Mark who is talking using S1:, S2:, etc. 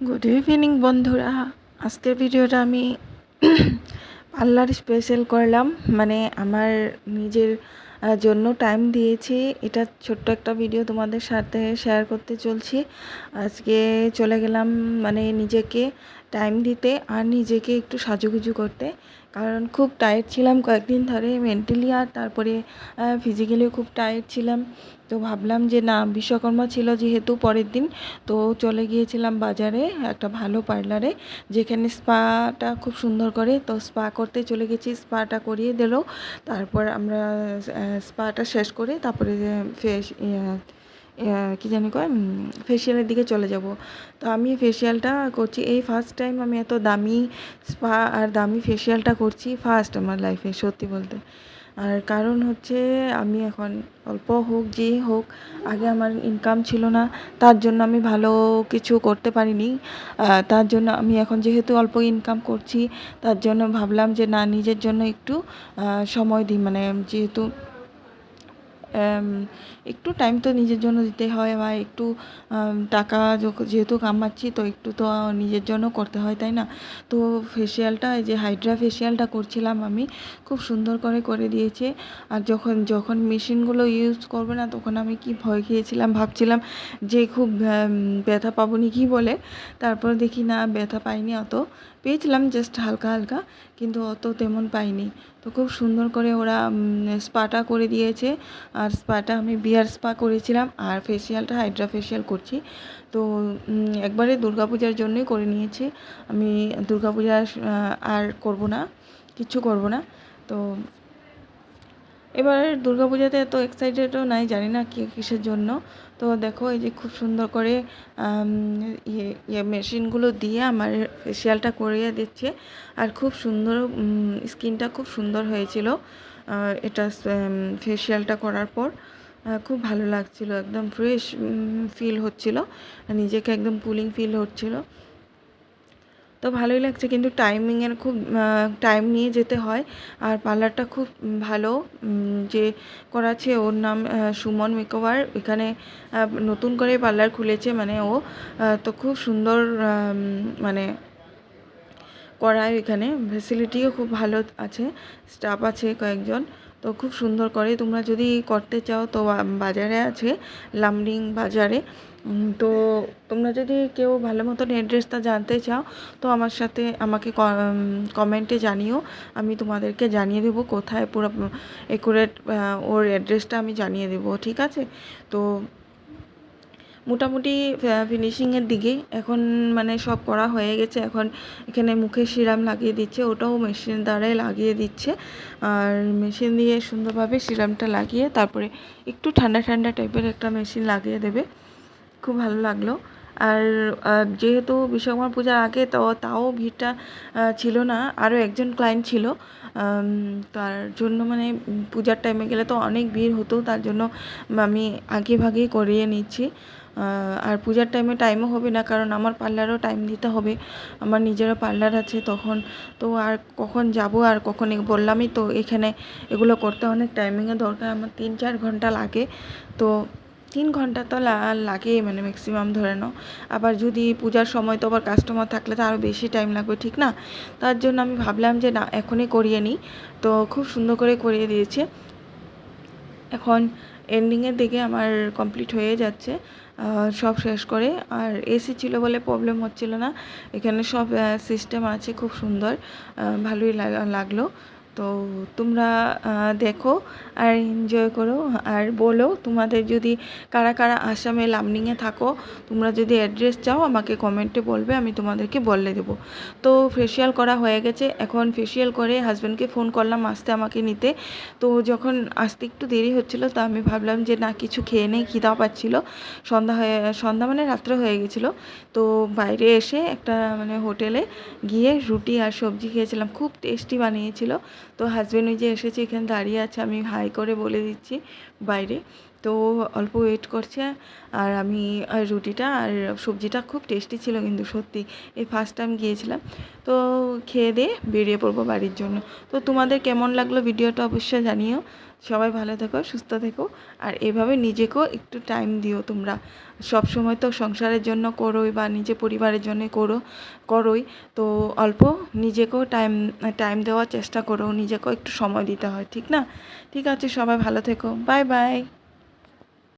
S1: Good evening বন্ধুরা। আজকের ভিডিওটা আমি পার্লার স্পেশাল করলাম। মানে আমার নিজের জন্য টাইম দিয়েছি। এটা ছোট্ট একটা ভিডিও তোমাদের সাথে শেয়ার করতে চলছি। আজকে চলে গেলাম মানে নিজেকে টাইম দিতে আর নিজেকে একটু সাজুগুজু করতে। কারণ খুব টায়ার্ড ছিলাম কয়েকদিন ধরে মেন্টালি আর তারপরে ফিজিক্যালিও খুব টায়ার্ড ছিলাম। তো ভাবলাম যে না, বিশ্বকর্মা ছিল যেহেতু পরের দিন, তো চলে গিয়েছিলাম বাজারে একটা ভালো পার্লারে যেখানে স্পাটা খুব সুন্দর করে, তো স্পা করতে চলে গেছি স্পাটা করিয়ে দিল। তারপর আমরা স্পাটা শেষ করে তারপরে ফেস কী জানি কয় ফেসিয়ালের দিকে চলে যাব। তো আমি ফেসিয়ালটা করছি। এই ফার্স্ট টাইম আমি এত দামি স্পা আর দামি ফেসিয়ালটা করছি ফার্স্ট আমার লাইফে সত্যি বলতে। আর কারণ হচ্ছে আমি এখন অল্প হোক, যে হোক, আগে আমার ইনকাম ছিল না, তার জন্য আমি ভালো কিছু করতে পারিনি। তার জন্য আমি এখন যেহেতু অল্প ইনকাম করছি, তার জন্য ভাবলাম যে না, নিজের জন্য একটু সময় দিই। মানে যেহেতু একটু টাইম তো নিজের জন্য দিতে হয় বা একটু টাকা যেহেতু কামাচ্ছি তো একটু তো নিজের জন্য করতে হয়, তাই না? তো ফেসিয়ালটা এই যে হাইড্রা ফেসিয়ালটা করছিলাম আমি, খুব সুন্দর করে করে দিয়েছে। আর যখন যখন মেশিনগুলো ইউজ করবে না, তখন আমি কি ভয় খেয়েছিলাম, ভাবছিলাম যে খুব ব্যথা পাবো নি কি বলে। তারপর দেখি না, ব্যথা পাইনি অত। পেয়েছিলাম জাস্ট হালকা হালকা, কিন্তু অত তেমন পাইনি। তো খুব সুন্দর করে ওরা স্পাটা করে দিয়েছে। আর স্পাটা আমি বিয়ার স্পা করেছিলাম আর ফেসিয়ালটা হাইড্রা ফেসিয়াল করছি। তো একবারে দুর্গাপূজার জন্যই করে নিয়েছি। আমি দুর্গাপূজা আর করব না কিছু করব না। তো এবার দুর্গাপূজাতে এত এক্সাইটেডও নাই, জানি না কি, কিসের জন্য। তো দেখো, এই যে খুব সুন্দর করে ইয়ে ইয়ে মেশিনগুলো দিয়ে আমার ফেসিয়ালটা করিয়ে দিচ্ছে। আর খুব সুন্দর স্কিনটা খুব সুন্দর হয়েছিল এটা ফেসিয়ালটা করার পর। খুব ভালো লাগছিল, একদম ফ্রেশ ফিল হচ্ছিল। নিজেকে একদম কুলিং ফিল হচ্ছিল। তো ভালোই লাগছে। কিন্তু টাইমিংয়ের খুব টাইম নিয়ে যেতে হয়। আর পার্লারটা খুব ভালো যে করাচ্ছে ওর নাম সুমন মেকওভার। এখানে নতুন করে পার্লার খুলেছে মানে ও তো খুব সুন্দর মানে করায় এখানে। ফেসিলিটিও খুব ভালো আছে স্টাফ আছে কয়েকজন। তো খুব সুন্দর করে তোমরা যদি করতে চাও তো বাজারে আছে লামডিং বাজারে। তো তোমরা যদি কেউ ভালো মতন অ্যাড্রেসটা জানতে চাও, তো আমার সাথে আমাকে কমেন্টে জানিও। আমি তোমাদেরকে জানিয়ে দেবো কোথায় পুরো একুরেট ওর অ্যাড্রেসটা আমি জানিয়ে দেবো, ঠিক আছে? তো মোটামুটি ফিনিশিংয়ের দিকে এখন মানে সব করা হয়ে গেছে। এখন এখানে মুখে সিরাম লাগিয়ে দিচ্ছে। ওটাও মেশিন দ্বারাই লাগিয়ে দিচ্ছে। আর মেশিন দিয়ে সুন্দরভাবে সিরামটা লাগিয়ে তারপরে একটু ঠান্ডা ঠান্ডা টাইপের একটা মেশিন লাগিয়ে দেবে। খুব ভালো লাগল। আর যেহেতু বিশ্বকর্মা পূজার আগে তো তাও ভিড়টা ছিল না। আরও একজন ক্লায়েন্ট ছিল। তার জন্য মানে পূজার টাইমে গেলে তো অনেক ভিড় হতো, তার জন্য আমি আগে ভাগেই করিয়ে নিচ্ছি। আর পূজার টাইমে টাইমও হবে না, কারণ আমার পার্লারও টাইম দিতে হবে। আমার নিজেরও পার্লার আছে তখন। তো আর কখন যাব আর কখন বললামই তো, এখানে এগুলো করতে অনেক টাইমিংয়ের দরকার। আমার তিন চার ঘণ্টা লাগে। তো তিন ঘণ্টা তো লা- লাগেই মানে ম্যাক্সিমাম ধরে নাও। আবার যদি পূজার সময় তো আবার কাস্টমার থাকলে তো আরও বেশি টাইম লাগবে, ঠিক না? তার জন্য আমি ভাবলাম যে না, এখনই করিয়ে নিই। তো খুব সুন্দর করে করিয়ে দিয়েছে। এখন এন্ডিংয়ের দিকে আমার কমপ্লিট হয়ে যাচ্ছে সব শেষ করে। আর এসি ছিল বলে প্রবলেম হচ্ছিল না। এখানে সব সিস্টেম আছে, খুব সুন্দর। ভালোই লাগা- লাগল। তো তোমরা দেখো আর এনজয় করো। আর বলো, তোমাদের যদি কারা কারা আসামে লামনিংয়ে থাকো, তোমরা যদি অ্যাড্রেস চাও, আমাকে কমেন্টে বলবে, আমি তোমাদেরকে বলে দেবো। তো ফেসিয়াল করা হয়ে গেছে। এখন ফেসিয়াল করে হাজব্যান্ডকে ফোন করলাম, আসতে আমাকে নিতে। তো যখন আসতে একটু দেরি হচ্ছিল, তো আমি ভাবলাম যে, না, কিছু খেয়ে নেই, খিদা পাচ্ছিল। সন্ধ্যা হয়ে, সন্ধ্যা মানে রাত্রে হয়ে গেছিল। তো বাইরে এসে একটা মানে হোটেলে গিয়ে রুটি আর সবজি খেয়েছিলাম। খুব টেস্টি বানিয়েছিল। তো হাজবেন্ড ওই যে এসেছে এখানে দাঁড়িয়ে আছে আমি হাই করে বলে দিচ্ছি বাইরে। তো অল্প ওয়েট করছে আর আমি রুটিটা আর সবজিটা খুব টেস্টি ছিল কিন্তু সত্যি, এই ফার্স্ট টাইম গিয়েছিলাম। তো খেয়ে দিয়ে বেরিয়ে পড়ব বাড়ির জন্য। তো তোমাদের কেমন লাগল ভিডিওটা অবশ্যই জানিও। সবাই ভালো থেকো, সুস্থ থেকো। আর এভাবে নিজেকেও একটু টাইম দিও তোমরা। সব সময় তো সংসারের জন্য করোই বা নিজে পরিবারের জন্য করো, করোই। তো অল্প নিজেকেও টাইম টাইম দেওয়ার চেষ্টা করো। নিজেকেও একটু সময় দিতে হয়, ঠিক না? ঠিক আছে, সবাই ভালো থেকো। Bye bye